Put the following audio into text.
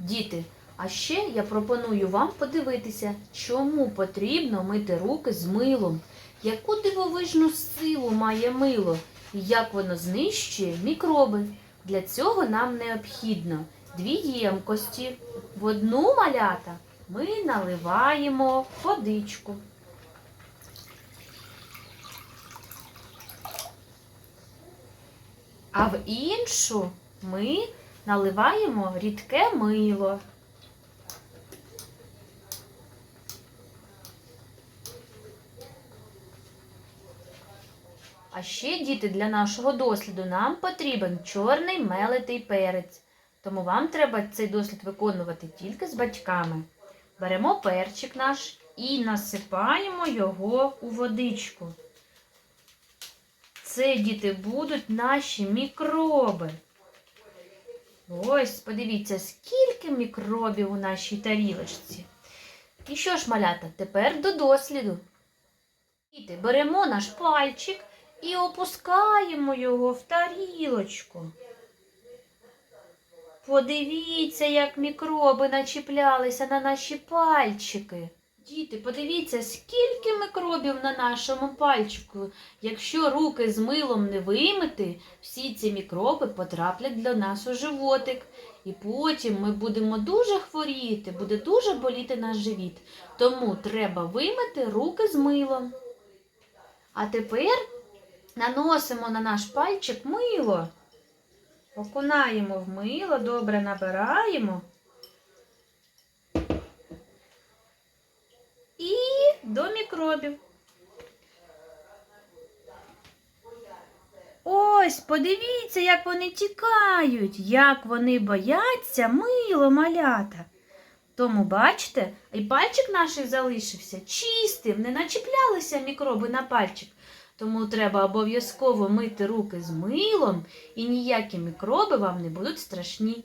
Діти, а ще я пропоную вам подивитися, чому потрібно мити руки з милом, яку дивовижну силу має мило і як воно знищує мікроби. Для цього нам необхідно дві ємкості. В одну малята ми наливаємо водичку. А в іншу ми наливаємо рідке мило. А ще, діти, для нашого досліду нам потрібен чорний мелитий перець. Тому вам треба цей дослід виконувати тільки з батьками. Беремо перчик наш і насипаємо його у водичку. Це, діти, будуть наші мікроби. Ось, подивіться, скільки мікробів у нашій тарілочці. І що ж, малята, тепер до досліду. Діти, беремо наш пальчик і опускаємо його в тарілочку. Подивіться, як мікроби начіплялися на наші пальчики. Діти, подивіться, скільки мікробів на нашому пальчику. Якщо руки з милом не вимити, всі ці мікроби потраплять до нас у животик. І потім ми будемо дуже хворіти, буде дуже боліти наш живіт. Тому треба вимити руки з милом. А тепер наносимо на наш пальчик мило. Окунаємо в мило, добре набираємо. І до мікробів. Ось, подивіться, як вони тікають, як вони бояться мило малята. Тому, бачите, і пальчик наш залишився чистим, не начіплялися мікроби на пальчик. Тому треба обов'язково мити руки з милом, і ніякі мікроби вам не будуть страшні.